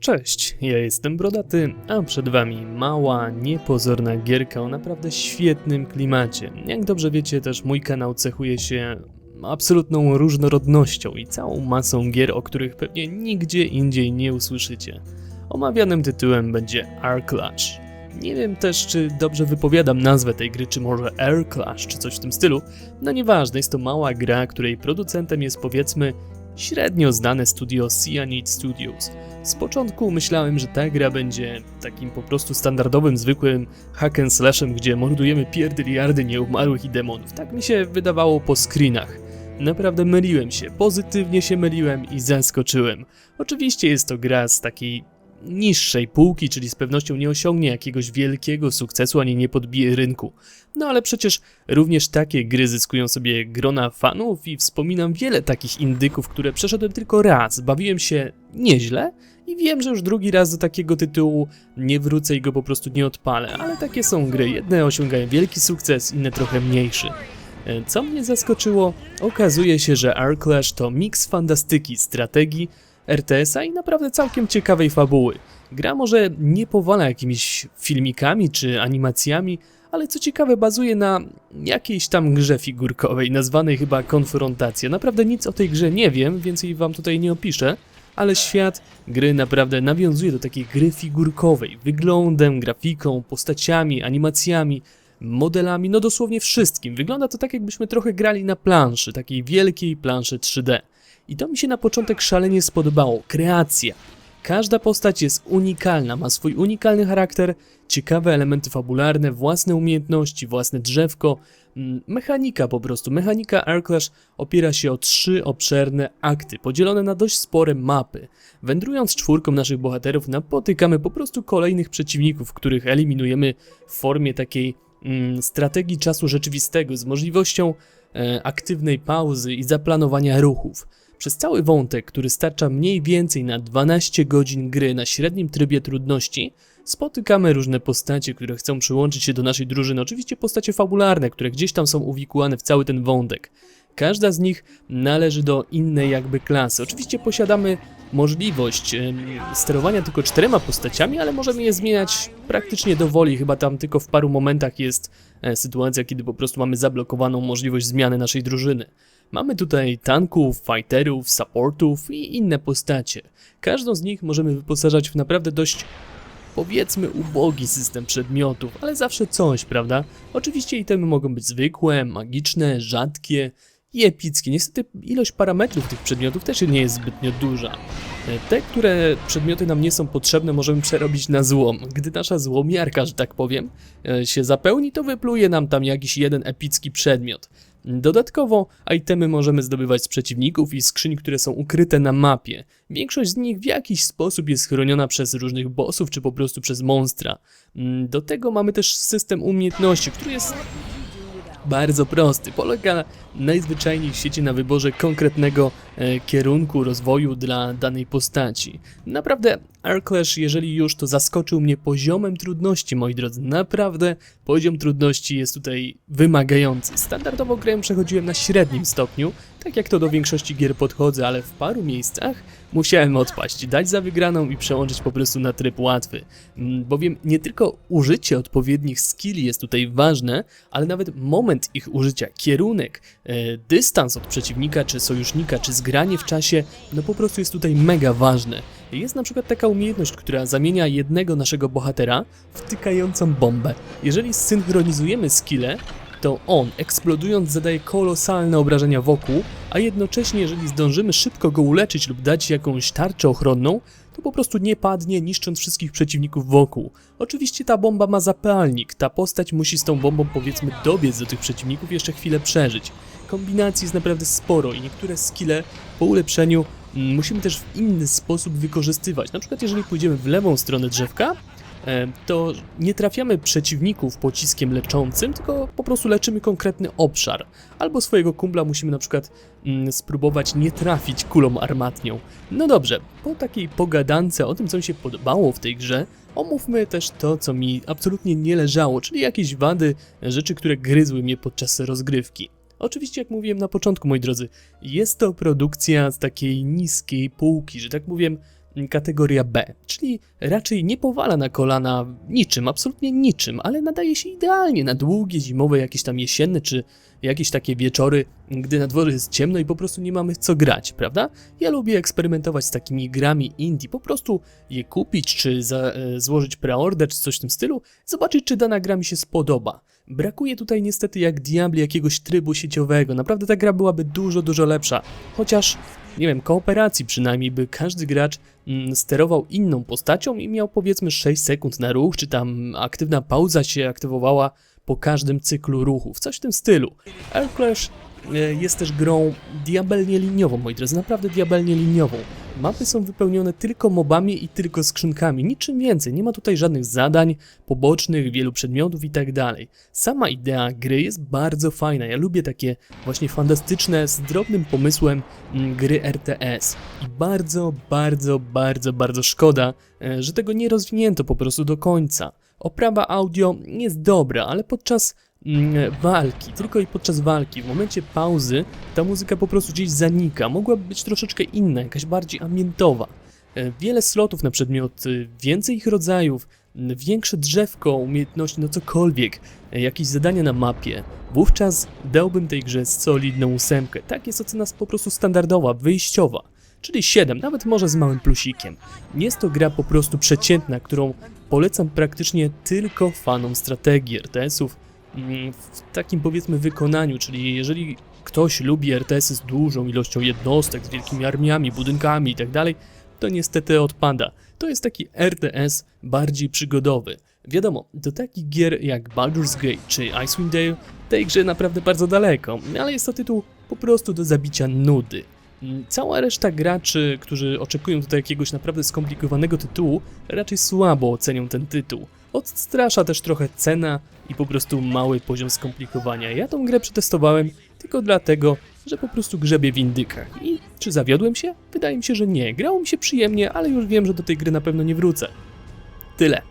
Cześć, ja jestem Brodaty, a przed wami mała, niepozorna gierka o naprawdę świetnym klimacie. Jak dobrze wiecie, też mój kanał cechuje się absolutną różnorodnością i całą masą gier, o których pewnie nigdzie indziej nie usłyszycie. Omawianym tytułem będzie Air Clash. Nie wiem też, czy dobrze wypowiadam nazwę tej gry, czy może Air Clash, czy coś w tym stylu. No nieważne, jest to mała gra, której producentem jest powiedzmy średnio znane studio Cyanide Studios. Z początku myślałem, że ta gra będzie takim po prostu standardowym, zwykłym hack and slashem, gdzie mordujemy pierdyliardy nieumarłych i demonów. Tak mi się wydawało po screenach. Naprawdę myliłem się, pozytywnie się myliłem i zaskoczyłem. Oczywiście jest to gra z takiej niższej półki, czyli z pewnością nie osiągnie jakiegoś wielkiego sukcesu ani nie podbije rynku. No ale przecież również takie gry zyskują sobie grona fanów i wspominam wiele takich indyków, które przeszedłem tylko raz, bawiłem się nieźle i wiem, że już drugi raz do takiego tytułu nie wrócę i go po prostu nie odpalę, ale takie są gry. Jedne osiągają wielki sukces, inne trochę mniejszy. E, Co mnie zaskoczyło, okazuje się, że Air Clash to miks fantastyki, strategii, RTS-a i naprawdę całkiem ciekawej fabuły. Gra może nie powala jakimiś filmikami czy animacjami, ale co ciekawe bazuje na jakiejś tam grze figurkowej, nazwanej chyba Konfrontacja. Naprawdę nic o tej grze nie wiem, więc jej wam tutaj nie opiszę, ale świat gry naprawdę nawiązuje do takiej gry figurkowej, wyglądem, grafiką, postaciami, animacjami, modelami, no dosłownie wszystkim. Wygląda to tak jakbyśmy trochę grali na planszy, takiej wielkiej planszy 3D. I to mi się na początek szalenie spodobało. Kreacja. Każda postać jest unikalna, ma swój unikalny charakter, ciekawe elementy fabularne, własne umiejętności, własne drzewko, mm, mechanika po prostu. Mechanika Air Clash opiera się o trzy obszerne akty, podzielone na dość spore mapy. Wędrując czwórką naszych bohaterów, napotykamy po prostu kolejnych przeciwników, których eliminujemy w formie takiej mm, strategii czasu rzeczywistego z możliwością e, aktywnej pauzy i zaplanowania ruchów. Przez cały wątek, który starcza mniej więcej na 12 godzin gry na średnim trybie trudności, spotykamy różne postacie, które chcą przyłączyć się do naszej drużyny. Oczywiście postacie fabularne, które gdzieś tam są uwikłane w cały ten wątek. Każda z nich należy do innej jakby klasy. Oczywiście posiadamy możliwość sterowania tylko czterema postaciami, ale możemy je zmieniać praktycznie do woli. Chyba tam tylko w paru momentach jest e, sytuacja, kiedy po prostu mamy zablokowaną możliwość zmiany naszej drużyny. Mamy tutaj tanków, fighterów, supportów i inne postacie. Każdą z nich możemy wyposażać w naprawdę dość powiedzmy ubogi system przedmiotów, ale zawsze coś, prawda? Oczywiście itemy mogą być zwykłe, magiczne, rzadkie i epickie. Niestety ilość parametrów tych przedmiotów też nie jest zbytnio duża. E, Te, które przedmioty nam nie są potrzebne, możemy przerobić na złom. Gdy nasza złomiarka, że tak powiem, e, się zapełni, to wypluje nam tam jakiś jeden epicki przedmiot. Dodatkowo itemy możemy zdobywać z przeciwników i skrzyń, które są ukryte na mapie. Większość z nich w jakiś sposób jest chroniona przez różnych bossów czy po prostu przez monstra. Mm, Do tego mamy też system umiejętności, który jest bardzo prosty. Polega najzwyczajniej w świecie na wyborze konkretnego e, kierunku rozwoju dla danej postaci. Naprawdę Air Clash, jeżeli już, to zaskoczył mnie poziomem trudności, moi drodzy. Naprawdę poziom trudności jest tutaj wymagający. Standardowo grę przechodziłem na średnim stopniu, tak jak to do większości gier podchodzę, ale w paru miejscach musiałem odpaść, dać za wygraną i przełączyć po prostu na tryb łatwy. Mm, Bowiem nie tylko użycie odpowiednich skilli jest tutaj ważne, ale nawet moment ich użycia, kierunek, e, dystans od przeciwnika czy sojusznika, czy zgranie w czasie, no po prostu jest tutaj mega ważne. Jest na przykład taka umiejętność, która zamienia jednego naszego bohatera w tykającą bombę. Jeżeli zsynchronizujemy skille, to on, eksplodując, zadaje kolosalne obrażenia wokół, a jednocześnie, jeżeli zdążymy szybko go uleczyć lub dać jakąś tarczę ochronną, to po prostu nie padnie, niszcząc wszystkich przeciwników wokół. Oczywiście ta bomba ma zapalnik, ta postać musi z tą bombą powiedzmy dobiec do tych przeciwników jeszcze chwilę przeżyć. Kombinacji jest naprawdę sporo i niektóre skille po ulepszeniu musimy też w inny sposób wykorzystywać. Na przykład jeżeli pójdziemy w lewą stronę drzewka, to nie trafiamy przeciwników pociskiem leczącym, tylko po prostu leczymy konkretny obszar. Albo swojego kumpla musimy na przykład mm, spróbować nie trafić kulą armatnią. No dobrze, po takiej pogadance o tym, co mi się podobało w tej grze, omówmy też to, co mi absolutnie nie leżało, czyli jakieś wady, rzeczy, które gryzły mnie podczas rozgrywki. Oczywiście, jak mówiłem na początku, moi drodzy, jest to produkcja z takiej niskiej półki, że tak mówię, kategoria B, czyli raczej nie powala na kolana niczym, absolutnie niczym, ale nadaje się idealnie na długie zimowe, jakieś tam jesienne czy jakieś takie wieczory, gdy na dworze jest ciemno i po prostu nie mamy co grać, prawda? Ja lubię eksperymentować z takimi grami indie, po prostu je kupić, czy za, e, złożyć preorder, czy coś w tym stylu, zobaczyć, czy dana gra mi się spodoba. Brakuje tutaj niestety jak diabli jakiegoś trybu sieciowego, naprawdę ta gra byłaby dużo, dużo lepsza, chociaż, nie wiem, kooperacji przynajmniej, by każdy gracz mm, sterował inną postacią i miał powiedzmy 6 sekund na ruch, czy tam aktywna pauza się aktywowała po każdym cyklu ruchów, coś w tym stylu. Air Clash jest też grą diabelnie liniową, moi drodzy, naprawdę diabelnie liniową. Mapy są wypełnione tylko mobami i tylko skrzynkami, niczym więcej. Nie ma tutaj żadnych zadań pobocznych, wielu przedmiotów i tak dalej. Sama idea gry jest bardzo fajna. Ja lubię takie właśnie fantastyczne, z drobnym pomysłem mm, gry RTS. I bardzo, bardzo, bardzo, bardzo szkoda, e, że tego nie rozwinięto po prostu do końca. Oprawa audio jest dobra, ale podczas mm, walki, tylko i podczas walki, w momencie pauzy, ta muzyka po prostu gdzieś zanika. Mogłaby być troszeczkę inna, jakaś bardziej ambientowa. E, Wiele slotów na przedmioty, więcej ich rodzajów, większe drzewko, umiejętności, no cokolwiek, e, jakieś zadania na mapie. Wówczas dałbym tej grze solidną ósemkę. Tak jest ocena po prostu standardowa, wyjściowa. Czyli 7, nawet może z małym plusikiem. Jest to gra po prostu przeciętna, którą polecam praktycznie tylko fanom strategii RTS-ów mm, w takim powiedzmy wykonaniu, czyli jeżeli ktoś lubi RTS-y z dużą ilością jednostek, z wielkimi armiami, budynkami itd., to niestety odpada. To jest taki RTS bardziej przygodowy. Wiadomo, do takich gier jak Baldur's Gate czy Icewind Dale tej grze naprawdę bardzo daleko, ale jest to tytuł po prostu do zabicia nudy. Cała reszta graczy, którzy oczekują tutaj jakiegoś naprawdę skomplikowanego tytułu, raczej słabo ocenią ten tytuł. Odstrasza też trochę cena i po prostu mały poziom skomplikowania. Ja tą grę przetestowałem tylko dlatego, że po prostu grzebię w indykach. I czy zawiodłem się? Wydaje mi się, że nie. Grało mi się przyjemnie, ale już wiem, że do tej gry na pewno nie wrócę. Tyle.